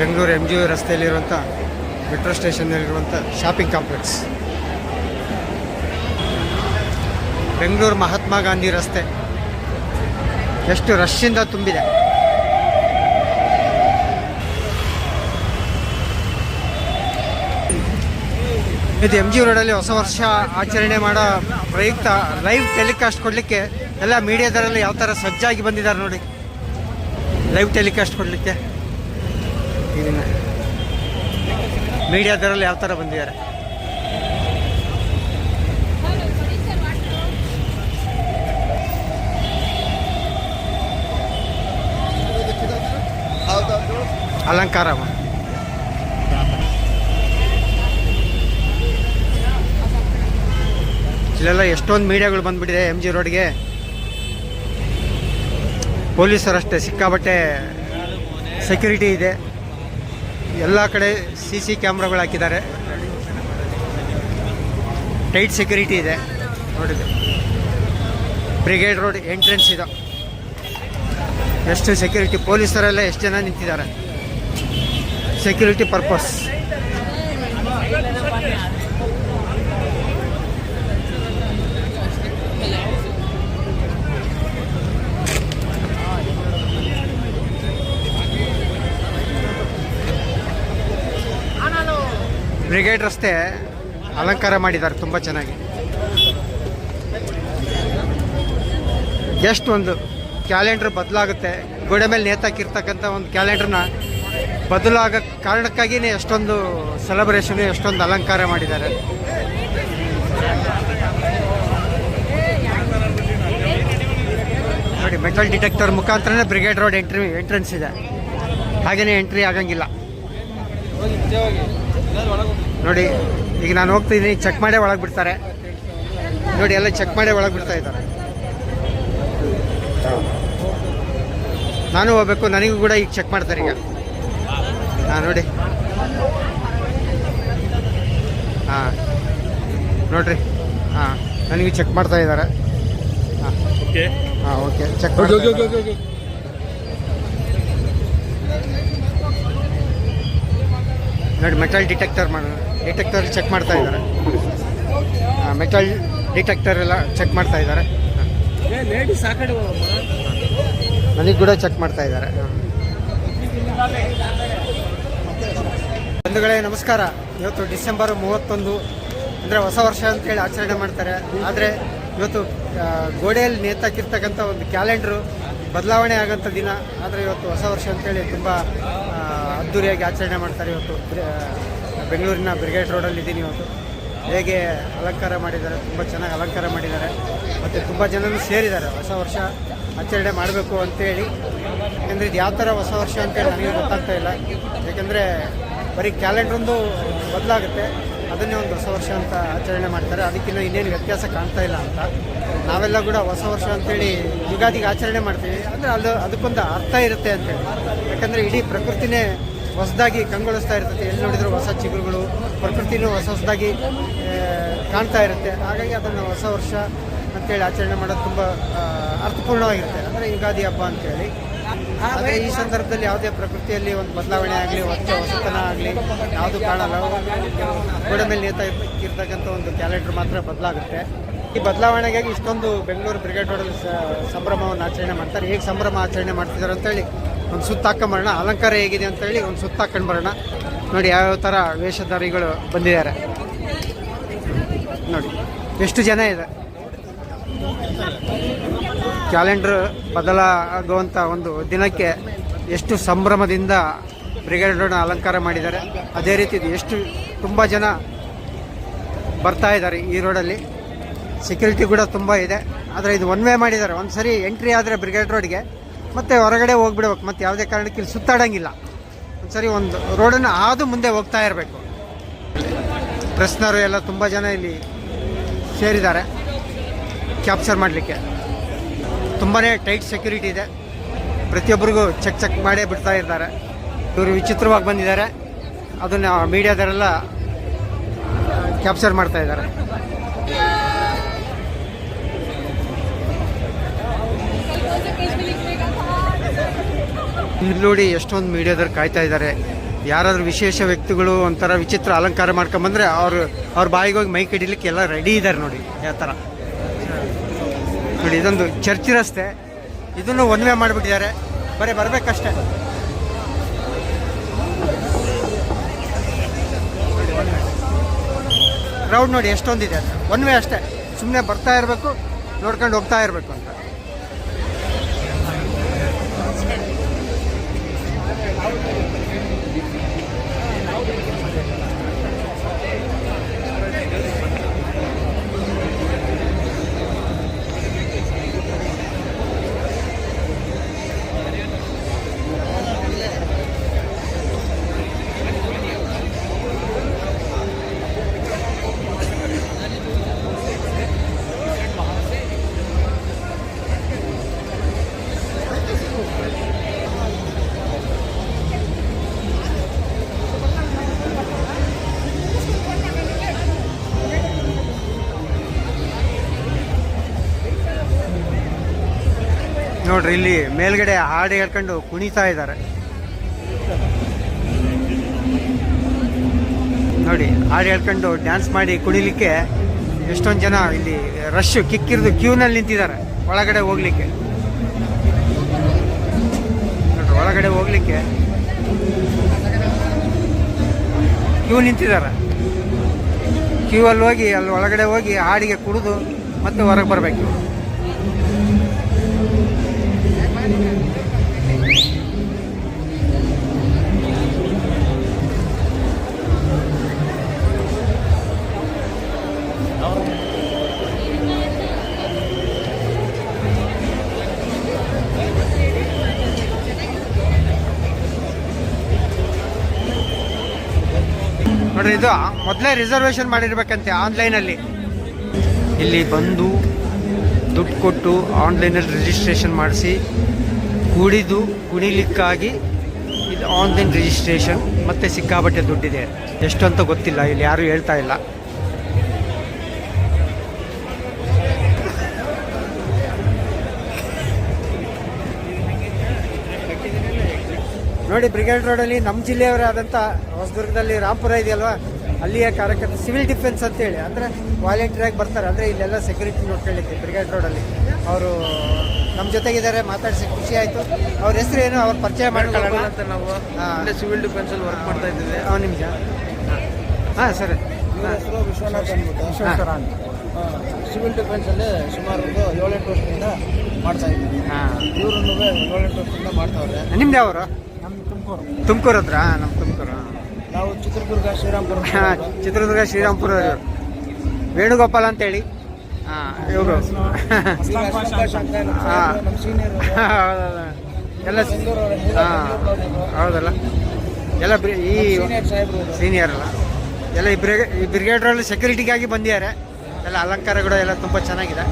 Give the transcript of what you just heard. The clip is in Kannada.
ಬೆಂಗಳೂರು ಎಂ ಜಿ ಯು ರಸ್ತೆಯಲ್ಲಿರುವಂಥ ಮೆಟ್ರೋ ಸ್ಟೇಷನ್ನಲ್ಲಿರುವಂಥ ಶಾಪಿಂಗ್ ಕಾಂಪ್ಲೆಕ್ಸ್. ಬೆಂಗಳೂರು ಮಹಾತ್ಮ ಗಾಂಧಿ ರಸ್ತೆ ಎಷ್ಟು ರಶ್ಶಿಂದ ತುಂಬಿದೆ. ಇದು ಎಂ ಜಿ ರೋಡಲ್ಲಿ ಹೊಸ ವರ್ಷ ಆಚರಣೆ ಮಾಡೋ ಪ್ರಯುಕ್ತ ಲೈವ್ ಟೆಲಿಕಾಸ್ಟ್ ಕೊಡಲಿಕ್ಕೆ ಎಲ್ಲ ಮೀಡಿಯಾದಲ್ಲಿ ಯಾವ ಥರ ಸಜ್ಜಾಗಿ ಬಂದಿದ್ದಾರೆ ನೋಡಿ. ಲೈವ್ ಟೆಲಿಕಾಸ್ಟ್ ಕೊಡಲಿಕ್ಕೆ. ಮೀಡಿಯಾದರಲ್ಲಿ ಯಾವ ಥರ ಬಂದಿದ್ದಾರೆ? ಅಲಂಕಾರ ಇಲ್ಲೆಲ್ಲ ಎಷ್ಟೊಂದು ಮೀಡಿಯಾಗಳು ಬಂದ್ಬಿಟ್ಟಿದೆ ಎಂ ಜಿ ರೋಡ್ಗೆ. ಪೊಲೀಸರಷ್ಟೇ ಸಿಕ್ಕಾಬಟ್ಟೆ ಸೆಕ್ಯೂರಿಟಿ ಇದೆ. ಎಲ್ಲ ಕಡೆ ಸಿ ಸಿ ಕ್ಯಾಮ್ರಾಗಳು ಹಾಕಿದ್ದಾರೆ. ಟೈಟ್ ಸೆಕ್ಯೂರಿಟಿ ಇದೆ. ನೋಡಿದೆ ಬ್ರಿಗೇಡ್ ರೋಡ್ ಎಂಟ್ರೆನ್ಸ್ ಇದು. ಎಷ್ಟು ಸೆಕ್ಯೂರಿಟಿ ಪೊಲೀಸರೆಲ್ಲ ಎಷ್ಟು ಜನ ನಿಂತಿದ್ದಾರೆ? ಸೆಕ್ಯೂರಿಟಿ ಪರ್ಪಸ್ ಬ್ರಿಗೇಡ್ ರಸ್ತೆ ಅಲಂಕಾರ ಮಾಡಿದ್ದಾರೆ ತುಂಬ ಚೆನ್ನಾಗಿ. ಜಸ್ಟ್ ಒಂದು ಕ್ಯಾಲೆಂಡರ್ ಬದಲಾಗುತ್ತೆ. ಗೋಡೆ ಮೇಲೆ ನೇತಾಕಿರ್ತಕ್ಕಂಥ ಒಂದು ಕ್ಯಾಲೆಂಡರ್ನ ಬದಲಾಗ ಕಾರಣಕ್ಕಾಗಿಯೇ ಎಷ್ಟೊಂದು ಸೆಲೆಬ್ರೇಷನ್ ಎಷ್ಟೊಂದು ಅಲಂಕಾರ ಮಾಡಿದ್ದಾರೆ. ನೋಡಿ ಮೆಟಲ್ ಡಿಟೆಕ್ಟರ್ ಮುಖಾಂತರನೇ ಬ್ರಿಗೇಡ್ ರೋಡ್ ಎಂಟ್ರಿ ಎಂಟ್ರೆನ್ಸ್ ಇದೆ. ಹಾಗೆಯೇ ಎಂಟ್ರಿ ಆಗಂಗಿಲ್ಲ. ನೋಡಿ ಈಗ ನಾನು ಹೋಗ್ತಿದ್ದೀನಿ ಚೆಕ್ ಮಾಡೇ ಒಳಗೆ ಬಿಡ್ತಾರೆ ನೋಡಿ ಎಲ್ಲ ಚೆಕ್ ಮಾಡೇ ಒಳಗೆ ಬಿಡ್ತಾ ಇದ್ದಾರೆ. ನಾನು ಹೋಗ್ಬೇಕು ನನಗೂ ಕೂಡ ಈಗ ಚೆಕ್ ಮಾಡ್ತಾರೆ ಈಗ. ಹಾಂ ನೋಡಿ. ಹಾಂ ನೋಡ್ರಿ. ಹಾಂ ನನಗೂ ಚೆಕ್ ಮಾಡ್ತಾ ಇದ್ದಾರೆ. ಹಾಂ. ಓಕೆ ಹಾಂ ಓಕೆ ಚೆಕ್ ಮಾಡಿ ನೋಡಿ ಮೆಟಲ್ ಡಿಟೆಕ್ಟರ್ ಮಾಡ. ಡಿಟೆಕ್ಟರ್ ಚೆಕ್ ಮಾಡ್ತಾ ಇದ್ದಾರೆ. ಮೆಟಲ್ ಡಿಟೆಕ್ಟರ್ ಎಲ್ಲ ಚೆಕ್ ಮಾಡ್ತಾ ಇದ್ದಾರೆ. ನನಗೆ ಕೂಡ ಚೆಕ್ ಮಾಡ್ತಾ ಇದ್ದಾರೆ. ಬಂಧುಗಳೇ ನಮಸ್ಕಾರ. ಇವತ್ತು ಡಿಸೆಂಬರ್ ಮೂವತ್ತೊಂದು ಅಂದರೆ ಹೊಸ ವರ್ಷ ಅಂತೇಳಿ ಆಚರಣೆ ಮಾಡ್ತಾರೆ. ಆದರೆ ಇವತ್ತು ಗೋಡೆಯಲ್ಲಿ ನೇತಾಕಿರ್ತಕ್ಕಂಥ ಒಂದು ಕ್ಯಾಲೆಂಡ್ರು ಬದಲಾವಣೆ ಆಗೋಂಥ ದಿನ. ಆದರೆ ಇವತ್ತು ಹೊಸ ವರ್ಷ ಅಂತೇಳಿ ತುಂಬ ಅದ್ಧೂರಿಯಾಗಿ ಆಚರಣೆ ಮಾಡ್ತಾರೆ ಇವತ್ತು. ಬೆಂಗಳೂರಿನ ಬ್ರಿಗೇಡ್ ರೋಡಲ್ಲಿ ಇದ್ದೀನಿ ಇವತ್ತು. ಹೇಗೆ ಅಲಂಕಾರ ಮಾಡಿದ್ದಾರೆ, ತುಂಬ ಚೆನ್ನಾಗಿ ಅಲಂಕಾರ ಮಾಡಿದ್ದಾರೆ. ಮತ್ತು ತುಂಬ ಜನರು ಸೇರಿದ್ದಾರೆ. ಹೊಸ ವರ್ಷ ಆಚರಣೆ ಮಾಡಬೇಕು ಅಂತೇಳಿ. ಯಾಕೆಂದರೆ ಇದು ಯಾವ ಥರ ಹೊಸ ವರ್ಷ ಅಂತೇಳಿ ನನಗೆ ಗೊತ್ತಾಗ್ತಾ ಇಲ್ಲ. ಯಾಕೆಂದರೆ ಬರೀ ಕ್ಯಾಲೆಂಡ್ರೊಂದು ಬದಲಾಗುತ್ತೆ. ಅದನ್ನೇ ಒಂದು ಹೊಸ ವರ್ಷ ಅಂತ ಆಚರಣೆ ಮಾಡ್ತಾರೆ. ಅದಕ್ಕಿಂತ ಇನ್ನೇನು ವ್ಯತ್ಯಾಸ ಕಾಣ್ತಾ ಇಲ್ಲ ಅಂತ. ನಾವೆಲ್ಲ ಕೂಡ ಹೊಸ ವರ್ಷ ಅಂತೇಳಿ ಯುಗಾದಿಗೆ ಆಚರಣೆ ಮಾಡ್ತೀವಿ. ಅಂದರೆ ಅದು ಅದಕ್ಕೊಂದು ಅರ್ಥ ಇರುತ್ತೆ ಅಂತೇಳಿ. ಯಾಕಂದರೆ ಇಡೀ ಪ್ರಕೃತಿನೇ ಹೊಸದಾಗಿ ಕಂಗೊಳಿಸ್ತಾ ಇರ್ತದೆ. ಎಲ್ಲಿ ನೋಡಿದರೂ ಹೊಸ ಚಿಗುರುಗಳು, ಪ್ರಕೃತಿನೂ ಹೊಸ ಹೊಸದಾಗಿ ಕಾಣ್ತಾ ಇರುತ್ತೆ. ಹಾಗಾಗಿ ಅದನ್ನು ಹೊಸ ವರ್ಷ ಅಂತೇಳಿ ಆಚರಣೆ ಮಾಡೋದು ತುಂಬ ಅರ್ಥಪೂರ್ಣವಾಗಿರುತ್ತೆ. ಅಂದರೆ ಯುಗಾದಿ ಹಬ್ಬ ಅಂತೇಳಿ. ಆದರೆ ಈ ಸಂದರ್ಭದಲ್ಲಿ ಯಾವುದೇ ಪ್ರಕೃತಿಯಲ್ಲಿ ಒಂದು ಬದಲಾವಣೆ ಆಗಲಿ ಹೊಸ ಹೊಸತನ ಆಗಲಿ ಯಾವುದು ಕಾಣಲ್ಲ. ಗೋಡೆ ಮೇಲೆ ನೇತಾ ಇರ್ತಕ್ಕಂಥ ಒಂದು ಕ್ಯಾಲೆಂಡರ್ ಮಾತ್ರ ಬದಲಾಗುತ್ತೆ. ಈ ಬದಲಾವಣೆಗಾಗಿ ಇಷ್ಟೊಂದು ಬೆಂಗಳೂರು ಬ್ರಿಗೇಡ್ ರೋಡಲ್ಲಿ ಸಂಭ್ರಮವನ್ನು ಆಚರಣೆ ಮಾಡ್ತಾರೆ. ಹೇಗೆ ಸಂಭ್ರಮ ಆಚರಣೆ ಮಾಡ್ತಿದ್ದಾರೆ ಅಂತೇಳಿ ಒಂದು ಸುತ್ತ ಹಾಕೊಂಬರೋಣ ಅಲಂಕಾರ ಹೇಗಿದೆ ಅಂತೇಳಿ ಒಂದು ಸುತ್ತ ಹಾಕೊಂಡು ಬರೋಣ ನೋಡಿ ಯಾವ್ಯಾವ ಥರ ವೇಷಧಾರಿಗಳು ಬಂದಿದ್ದಾರೆ. ನೋಡಿ, ಎಷ್ಟು ಜನ ಇದೆ? ಕ್ಯಾಲೆಂಡರ್ ಬದಲಾಗುವಂಥ ಒಂದು ದಿನಕ್ಕೆ ಎಷ್ಟು ಸಂಭ್ರಮದಿಂದ ಬ್ರಿಗೇಡ್ ಅಲಂಕಾರ ಮಾಡಿದ್ದಾರೆ. ಅದೇ ರೀತಿ ಎಷ್ಟು ತುಂಬ ಜನ ಬರ್ತಾ ಇದ್ದಾರೆ ಈ ರೋಡಲ್ಲಿ. ಸೆಕ್ಯೂರಿಟಿ ಕೂಡ ತುಂಬ ಇದೆ. ಆದರೆ ಇದು ಒನ್ ವೇ ಮಾಡಿದ್ದಾರೆ. ಒಂದು ಸರಿ ಎಂಟ್ರಿ ಆದರೆ ಬ್ರಿಗೇಡ್ ರೋಡ್ಗೆ. ಮತ್ತೆ ಹೊರಗಡೆ ಹೋಗ್ಬಿಡ್ಬೇಕು. ಮತ್ತೆ ಯಾವುದೇ ಕಾರಣಕ್ಕೆ ಇಲ್ಲಿ ಸುತ್ತಾಡಂಗಿಲ್ಲ. ಸರಿ ಒಂದು ರೋಡನ್ನು ಆದು ಮುಂದೆ ಹೋಗ್ತಾ ಇರಬೇಕು. ಪ್ರೆಸ್ನವರು ಎಲ್ಲ ತುಂಬ ಜನ ಇಲ್ಲಿ ಸೇರಿದ್ದಾರೆ. ಕ್ಯಾಪ್ಚರ್ ಮಾಡಲಿಕ್ಕೆ. ತುಂಬಾ ಟೈಟ್ ಸೆಕ್ಯೂರಿಟಿ ಇದೆ. ಪ್ರತಿಯೊಬ್ಬರಿಗೂ ಚೆಕ್ ಚೆಕ್ ಮಾಡೇ ಬಿಡ್ತಾ ಇದ್ದಾರೆ. ಇವರು ವಿಚಿತ್ರವಾಗಿ ಬಂದಿದ್ದಾರೆ. ಅದನ್ನು ಮೀಡಿಯಾದವರೆಲ್ಲ ಕ್ಯಾಪ್ಚರ್ ಮಾಡ್ತಾ ಇದ್ದಾರೆ. ಇಲ್ಲಿ ನೋಡಿ ಎಷ್ಟೊಂದು ಮೀಡಿಯಾದವ್ರು ಕಾಯ್ತಾ ಇದ್ದಾರೆ. ಯಾರಾದ್ರೂ ವಿಶೇಷ ವ್ಯಕ್ತಿಗಳು ಒಂಥರ ವಿಚಿತ್ರ ಅಲಂಕಾರ ಮಾಡ್ಕೊಂಬಂದ್ರೆ ಅವ್ರು, ಅವ್ರ ಬಾಯಿಗೆ ಹೋಗಿ ಮೈಕ್ ಹಿಡಿಲಿಕ್ಕೆ ಎಲ್ಲ ರೆಡಿ ಇದ್ದಾರೆ ನೋಡಿ, ಯಾವ ಥರ. ನೋಡಿ, ಇದೊಂದು ಚರ್ಚ್ ರಸ್ತೆ. ಇದನ್ನು ಒನ್ ವೇ ಮಾಡಿಬಿಟ್ಟಿದ್ದಾರೆ. ಬರೀ ಬರಬೇಕಷ್ಟೇ. ಕ್ರೌಡ್ ನೋಡಿ ಎಷ್ಟೊಂದಿದೆ. ಒನ್ ವೇ ಅಷ್ಟೇ. ಸುಮ್ಮನೆ ಬರ್ತಾ ಇರಬೇಕು, ನೋಡ್ಕೊಂಡು ಹೋಗ್ತಾ ಇರಬೇಕು ಅಂತ. ನೋಡ್ರಿ, ಇಲ್ಲಿ ಮೇಲ್ಗಡೆ ಹಾಡು ಹೇಳ್ಕೊಂಡು ಕುಣಿತಾ ಇದ್ದಾರೆ. ನೋಡಿ, ಹಾಡು ಹೇಳ್ಕೊಂಡು ಡ್ಯಾನ್ಸ್ ಮಾಡಿ ಕುಣಿಲಿಕ್ಕೆ ಎಷ್ಟೊಂದು ಜನ ಇಲ್ಲಿ ರಶ್ ಕಿಕ್ಕಿರ್ದು ಕ್ಯೂನಲ್ಲಿ ನಿಂತಿದ್ದಾರೆ, ಒಳಗಡೆ ಹೋಗ್ಲಿಕ್ಕೆ. ನೋಡ್ರಿ, ಒಳಗಡೆ ಹೋಗ್ಲಿಕ್ಕೆ ಕ್ಯೂ ನಿಂತಿದ್ದಾರೆ. ಕ್ಯೂ ಅಲ್ಲಿ ಹೋಗಿ, ಅಲ್ಲಿ ಒಳಗಡೆ ಹೋಗಿ ಹಾಡಿಗೆ ಕುಡಿದು ಮತ್ತೆ ಹೊರಗೆ ಬರಬೇಕು. ನೋಡ್ರಿ, ಇದು ಮೊದಲೇ ರಿಸರ್ವೇಶನ್ ಮಾಡಿರ್ಬೇಕಂತೆ ಆನ್ಲೈನಲ್ಲಿ ಇಲ್ಲಿ ಬಂದು ದುಡ್ಡು ಕೊಟ್ಟು ಆನ್ಲೈನಲ್ಲಿ ರಿಜಿಸ್ಟ್ರೇಷನ್ ಮಾಡಿಸಿ, ಕುಡಿದು, ಕುಣಿಲಿಕ್ಕಾಗಿ ಇದು ಆನ್ಲೈನ್ ರಿಜಿಸ್ಟ್ರೇಷನ್ ಮತ್ತೆ ಸಿಕ್ಕಾಬಟ್ಟೆ ದುಡ್ಡಿದೆ. ಎಷ್ಟು ಅಂತ ಗೊತ್ತಿಲ್ಲ, ಇಲ್ಲಿ ಯಾರೂ ಹೇಳ್ತಾ ಇಲ್ಲ. ನೋಡಿ ಬ್ರಿಗೇಡ್ ರೋಡಲ್ಲಿ ನಮ್ಮ ಜಿಲ್ಲೆಯವರೇ ಆದಂಥ ಹೊಸದುರ್ಗದಲ್ಲಿ ರಾಂಪುರ ಇದೆಯಲ್ವಾ? ಅಲ್ಲಿಯ ಕಾರ್ಯಕರ್ತ ಸಿವಿಲ್ ಡಿಫೆನ್ಸ್ ಅಂತೇಳಿ ಅಂದರೆ ವಾಲಂಟಿಯರ್ ಆಗಿ ಬರ್ತಾರೆ. ಅಂದರೆ ಇಲ್ಲೆಲ್ಲ ಸೆಕ್ಯೂರಿಟಿ ನೋಡ್ಕೊಳ್ಳಿಕ್ಕೆ ಬ್ರಿಗೇಡ್ ರೋಡಲ್ಲಿ ಅವರು ನಮ್ಮ ಜೊತೆಗಿದ್ದಾರೆ ಮಾತಾಡಿಸಿ ಖುಷಿ ಆಯಿತು. ಅವ್ರ ಹೆಸರು ಏನು? ಅವ್ರ ಪರಿಚಯ ಮಾಡ್ಕೊಳ್ಳೋಣ. ಅಂತ ನಾವು ಸಿವಿಲ್ ಡಿಫೆನ್ಸ್ ಅಲ್ಲಿ ವರ್ಕ್ ಮಾಡ್ತಾ ಇದ್ದೀವಿ. ಹಾಂ ನಿಮಿಷ ಹಾಂ ಸರಿ. ಹೆಸರು ವಿಶ್ವನಾಥ್ ಅಂದ್ಬಿಟ್ಟು. ವಿಶ್ವೇಶ್ವರ ಅಂತ. ಸಿವಿಲ್ ಡಿಫೆನ್ಸ್ ಅಲ್ಲಿ ಸುಮಾರು ಒಂದು ಏಳೆಂಟು ವರ್ಷದಿಂದ ಮಾಡ್ತಾ ಇದ್ದೀವಿ. ಹಾಂ. ಇವರು ಏಳೆಂಟು ವರ್ಷದಿಂದ ಮಾಡ್ತಾವ್ರೆ ನಿಮ್ದು ಯಾವರು? ತುಮಕೂರು. ತುಮಕೂರು ಹತ್ರ? ನಮ್ಮ ತುಮಕೂರು ನಾವು ಚಿತ್ರದುರ್ಗ ಶ್ರೀರಾಮ್ಪುರ ಹಾಂ ಚಿತ್ರದುರ್ಗ ಶ್ರೀರಾಮ್ಪುರ ವೇಣುಗೋಪಾಲ್ ಅಂತೇಳಿ ಹಾಂ ಇವರು. ಎಲ್ಲ ಹಾಂ ಹೌದಲ್ಲ. ಎಲ್ಲ ಈ ಸೀನಿಯರ್ ಅಲ್ಲ. ಎಲ್ಲ ಈ ಬ್ರಿಗೇಡ್ರಲ್ಲಿ ಸೆಕ್ಯೂರಿಟಿಗಾಗಿ ಬಂದಿದ್ದಾರೆ. ಎಲ್ಲ ಅಲಂಕಾರಗಳು ಎಲ್ಲ ತುಂಬ ಚೆನ್ನಾಗಿದೆ.